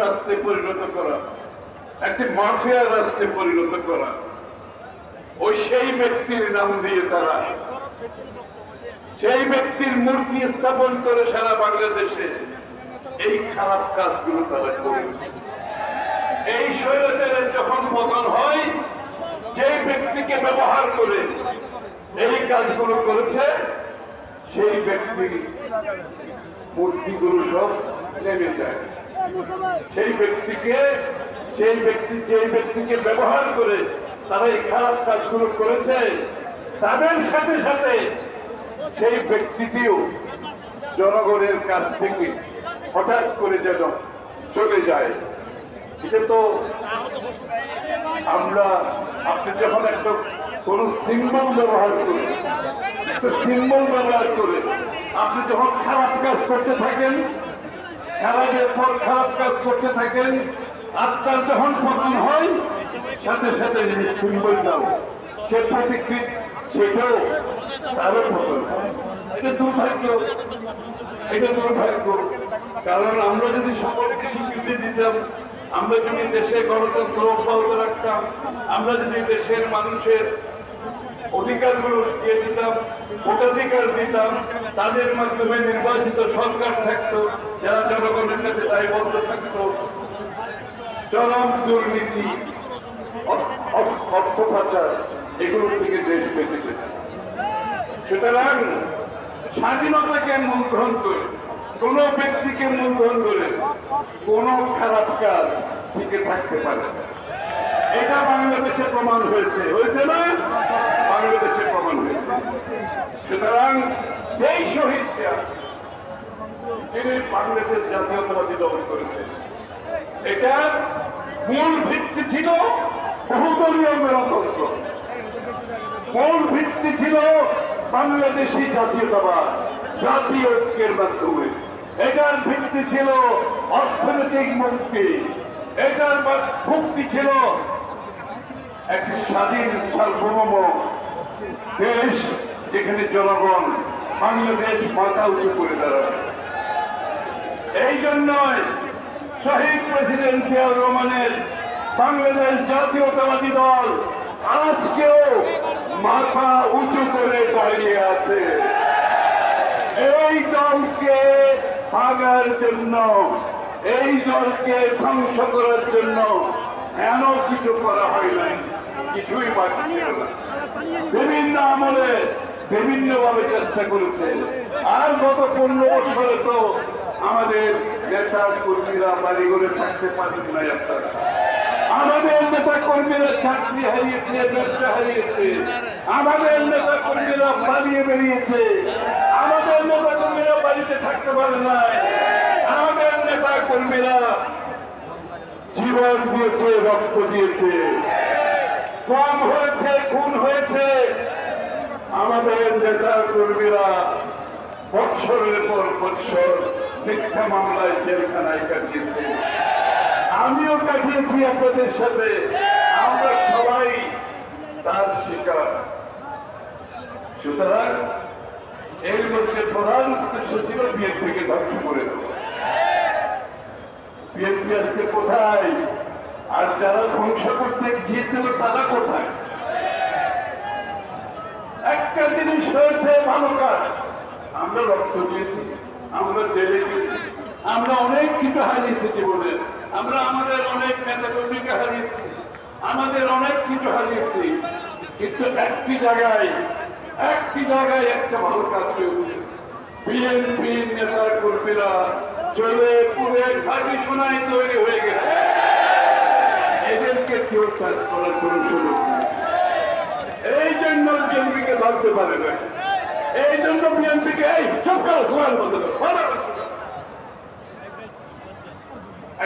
রাষ্ট্রে পরিণত করা, একটি মাফিয়া রাষ্ট্রে পরিণত করা, ওই সেই ব্যক্তির নাম দিয়ে তারা, সেই ব্যক্তির মূর্তি স্থাপন করে সারা বাংলাদেশে এই খারাপ কাজগুলো তারা করেছে এই স্বৈরাচারের যখন পতন হয় যে ব্যক্তিকে ব্যবহার করে এই কাজগুলো করেছে, সেই ব্যক্তি মূর্তিগুলো সব নেমে যায়। সেই ব্যক্তিকে, সেই ব্যক্তি যে ব্যক্তিকে ব্যবহার করে তারা এই খারাপ কাজগুলো করেছে, তাদের সাথে সাথে সেই ব্যক্তিটিও জনগণের কাছ থেকে হঠাৎ করে যেন চলে যায়। এটা তো আমরা, আপনি যখন একটা কোন সিম্বল ব্যবহার করি সিম্বল ব্যবহার করে আপনি যখন খারাপ কাজ করতে থাকেন খারাপের পর খারাপ কাজ করতে থাকেন আপনার যখন পতন হয়, সাথে সাথে দাও, সে প্রতিকৃত, সেটাও তারও পতন এটা দুর্ভাগ্য। এটা দুর্ভাগ্য। কারণ আমরা যদি সকলকে স্বীকৃতি দিতাম, আমরা যদি দেশে গণতন্ত্র অব্যাহত রাখতাম, আমরা যদি দেশের মানুষের অধিকারগুলো দিয়ে দিতাম, ভোটাধিকার দিতাম, তাদের মাধ্যমে নির্বাচিত সরকার থাকতো, যারা জনগণের কাছে দায়বদ্ধ থাকতো। চরম দুর্নীতি, অর্থ- পাচার এগুলো থেকে দেশ বেঁচে যেত সুতরাং স্বাধীনতাকে মূলধন করে, কোন ব্যক্তিকে মূলধন করে কোন খারাপ কাজ টিকে থাকতে পারে। এটা বাংলাদেশে প্রমাণ হয়েছে হয়েছে না? বাংলাদেশে প্রমাণ হয়েছে সুতরাং সেই শহীদরা যিনি বাংলাদেশ জাতীয়তাবাদী দল করেছে এটার মূল ভিত্তি ছিল বহুদলীয় গণতন্ত্র। মূল ভিত্তি ছিল বাংলাদেশি জাতীয়তাবাদ, জাতীয় ঐক্যের মাধ্যমে। এটার ভিত্তি ছিল অর্থনৈতিক মুক্তি। এটার মুক্তি ছিল একটি স্বাধীন সার্বভৌম দেশ, যেখানে জনগণ বাংলাদেশ মাথা উঁচু করে দাঁড়াবে। এই জন্যই শহীদ প্রেসিডেন্ট জিয়াউর রহমানের বাংলাদেশ জাতীয়তাবাদী দল আজকেও মাথা উঁচু করে দাঁড়িয়ে আছে। এই দলকে ভাগার জন্য, এই দলকে ধ্বংস করার জন্য এমন কিছু করা হয় নাই, কিছুই বাকি না। আমলে বিভিন্ন ভাবে চেষ্টা করেছে। আর গত পনেরো বছরে তো আমাদের নেতা কর্মীরা বাড়িঘরে থাকতে পারেন না আপনারা। আমাদের নেতা কর্মীরা চাকরি হারিয়েছে, ব্যবসা হারিয়েছে। আমাদের নেতা কর্মীরা পালিয়ে বেরিয়েছে। আমাদের নেতা কর্মীরা বাড়িতে থাকতে পারে নাই। আমাদের নেতা কর্মীরা জীবন দিয়েছে, রক্ত দিয়েছে। কম হয়েছে, খুন হয়েছে। আমাদের নেতা কর্মীরা বৎসরের পর বৎসর মিথ্যা মামলায় জেলখানায় কাটিয়েছে। আমিও কাটিয়েছি আপনাদের সাথে। আমরা সবাই তার শিকার। সুতরাং এর মধ্যে প্রধান উদ্দেশ্য ছিল বিএনপিকে ধ্বংস করে দেওয়া বিএনপি আজকে কোথায়? আর যারা ধ্বংস করতে গিয়েছিল তারা কোথায়? একটা জিনিস হয়েছে ভালো কাজ আমরা রক্ত দিয়েছি, আমরা জেলে গিয়েছি, আমরা অনেক কিছু হারিয়েছি জীবনে। আমরা আমাদের অনেক নেতা কর্মীকে হারিয়েছি, আমাদের অনেক কিছু হারিয়েছি। কিন্তু একটি জায়গায় একটি জায়গায় একটা ভালো কাজ হয়েছে বিএনপি নেতা কর্মীরা চলে পুরে খাঁটি সোনায় তৈরি হয়ে গেছে। এদেরকে কেউ চাষ করার কোনো সুযোগ নেই। এই জন্য বিএনপিকে ধরতে পারে না। এই জন্য বিএনপিকে এই চুপ করো বলতে করো।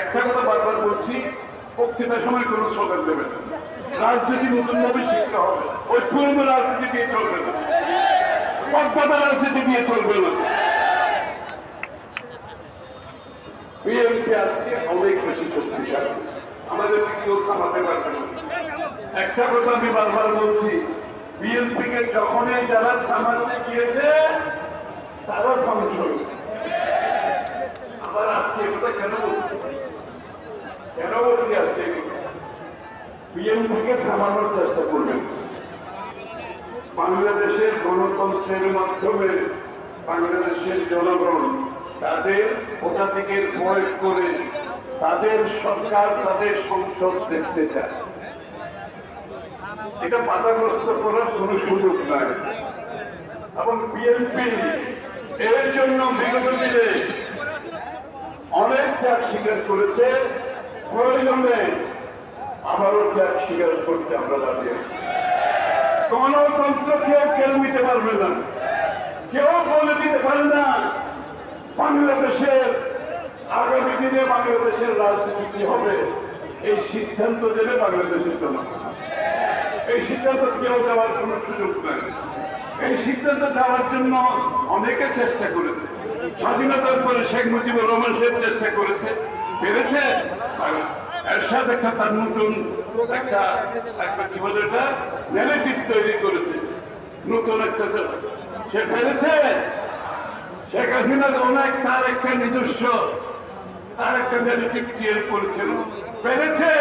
একটা কথা বারবার বলছি, বক্তৃতার সময় কোনো স্লোগান দেবে রাজনীতি নতুন ভাবে শিখতে হবে। ওই পুরনো রাজনীতি দিয়ে চলবে না। পদ্মাতা রাজনীতি দিয়ে চলবে না। বিএনপি আজকে অনেক বেশি শক্তিশালী। আমাদেরকে কেউ থামাতে পারবে না। একটা কথা আমি বারবার বলছি, বিএনপি কে যখনই যারা থামাতে গিয়েছে তারা ধ্বংস। আবার আজকে এটা কেন বলছি? কি আছে বিএনপিকে থামানোর চেষ্টা করবেন। বাংলাদেশের গণতন্ত্রের মাধ্যমে বাংলাদেশের জনগণ তাদের ভোটাধিকের প্রয়োগ করে তাদের সরকার, তাদের সংসদ দেখতে চায়। এটা বাধাগ্রস্ত করার কোনো সুযোগ নাই। এবং বিএনপি এর জন্য বিগত দিনে অনেক ত্যাগ স্বীকার করেছে। প্রয়োজনে আবারও ত্যাগ স্বীকার করতে আমরা দাঁড়িয়ে। গণতন্ত্র কেউ কেউ নিতে পারবে না। কেউ বলে দিতে পারে না, বাংলাদেশের আগামী দিনে বাংলাদেশের রাজনীতি কি হবে? এই সিদ্ধান্ত দেবে বাংলাদেশের জনগণ এই সিদ্ধান্ত কেউ দেওয়ার কোনো সুযোগ নাই। এই সিদ্ধান্ত দেওয়ার জন্য অনেকে চেষ্টা করেছে। স্বাধীনতার পরে শেখ মুজিবুর রহমান সাহেব চেষ্টা করেছে, পেরেছে এরশাদ একটা তার নতুন একটা একটা কি বলে এটা? ন্যারেটিভ তৈরি করেছে। নতুন একটা সে পেরেছে। শেখ হাসিনা অনেক তার একটা নিজস্ব, তার একটা ন্যারেটিভ ক্রিয়েট করেছিল পেরেছে।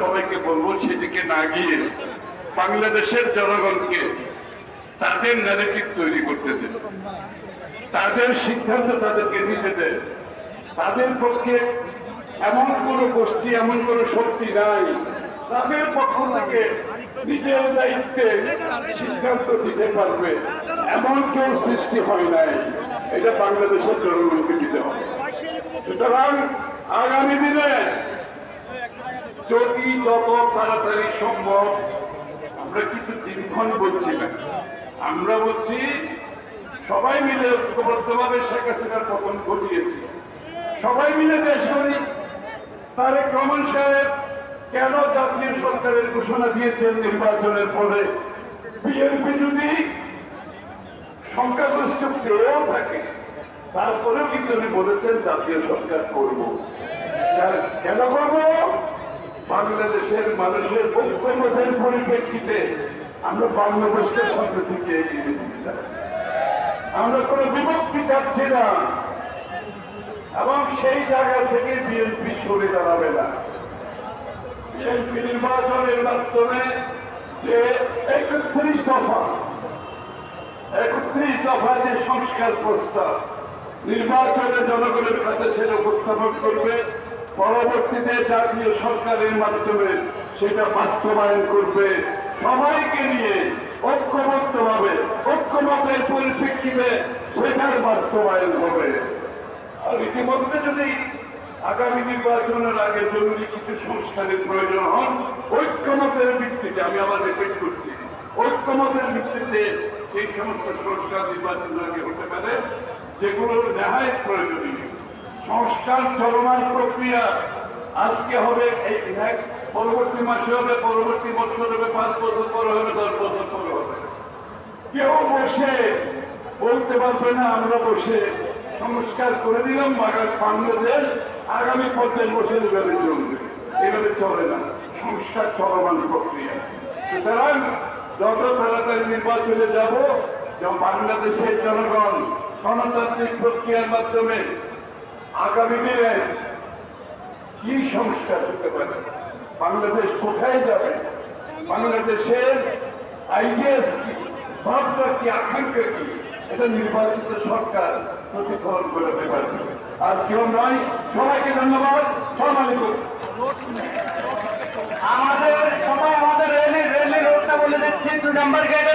সবাইকে বলব সেদিকে না গিয়ে বাংলাদেশের জনগণকে তাদের ন্যারেটিভ তৈরি করতে দেন তাদের সিদ্ধান্ত তাদেরকে নিতে দেন তাদের পক্ষে এমন কোন গোষ্ঠী, এমন কোন শক্তি নাই। তাদের পক্ষ থেকে নিজের দায়িত্বে সিদ্ধান্ত দিতে পারবে। এমন কেউ সৃষ্টি হয় নাই। এটা বাংলাদেশের জনগণকে দিতে হবে। সুতরাং আগামী দিনে যদি যত তাড়াতাড়ি সম্ভব, আমরা কিন্তু দিনক্ষণ বলছি না। আমরা বলছি, সবাই মিলে ঐক্যবদ্ধভাবে শেখ হাসিনার পতন ঘটিয়েছি। সবাই মিলে দেশ গড়ি তারেক রহমান সাহেব কেন জাতীয় সরকারের ঘোষণা দিয়েছেন নির্বাচনের পরে? বিএনপি যদি সংখ্যাগরিষ্ঠ পেয়েও থাকে, তারপরেও কিন্তু উনি বলেছেন জাতীয় সরকার করব। কার- কেন করব? বাংলাদেশের মানুষের ঐক্যবোধের পরিপ্রেক্ষিতে আমরা বাংলাদেশকে সামনে থেকে এগিয়ে আমরা কোনো বিভক্তি চাচ্ছি না। এবং সেই জায়গা থেকে বিএনপি সরে দাঁড়াবে না। বিএনপি নির্বাচনের মাধ্যমে যে একত্রিশ দফা একত্রিশ দফা যে সংস্কার প্রস্তাব, নির্বাচনে জনগণের কাছে সেটা উপস্থাপন করবে। পরবর্তীতে জাতীয় সরকারের মাধ্যমে সেটা বাস্তবায়ন করবে। সবাইকে নিয়ে ঐক্যবদ্ধভাবে, ঐক্যমতের পরিপ্রেক্ষিতে সেটার বাস্তবায়ন হবে। আর ইতিমধ্যে যদি আগামী নির্বাচনের আগে জরুরি কিছু সংস্কারের প্রয়োজন হন, ঐক্যমতের ভিত্তিতে, আমি আবার রিপিট করছি, ঐক্যমতের ভিত্তিতে সেই সমস্ত সংস্কার নির্বাচনের আগে হতে পারে, যেগুলোর নেহায় প্রয়োজনীয় সংস্কার চলমান প্রক্রিয়া আজকে হবে এই পরবর্তী মাসে হবে, পরবর্তী বছর হবে, পাঁচ বছর পরে হবে, দশ বছর পরে হবে। কেউ বসে বলতে পারবে না, আমরা বসে সংস্কার করে দিলাম বাংলা- বাংলাদেশ আগামী পঞ্চাশ বছর এভাবে চলবে। এভাবে চলে না, সংস্কার চলমান প্রক্রিয়া। সুতরাং যত তাড়াতাড়ি নির্বাচনে যাব বাংলাদেশের জনগণ গণতান্ত্রিক প্রক্রিয়ার মাধ্যমে আগামী দিনে কি সংস্কার হতে পারে? বাংলাদেশ কোথায় যাবে? বাংলাদেশের আইডিয়াস কি? ভাবনা কি? আকাঙ্ক্ষা কি? এটা নির্বাচিত সরকার প্রতিফলন করে পারবে আর কেউ নয়, সবাইকে ধন্যবাদ। সালাম আমাদের সবাই আমাদের রেলি রেলি রোডটা বলে দিচ্ছি। দুই নাম্বার গেটে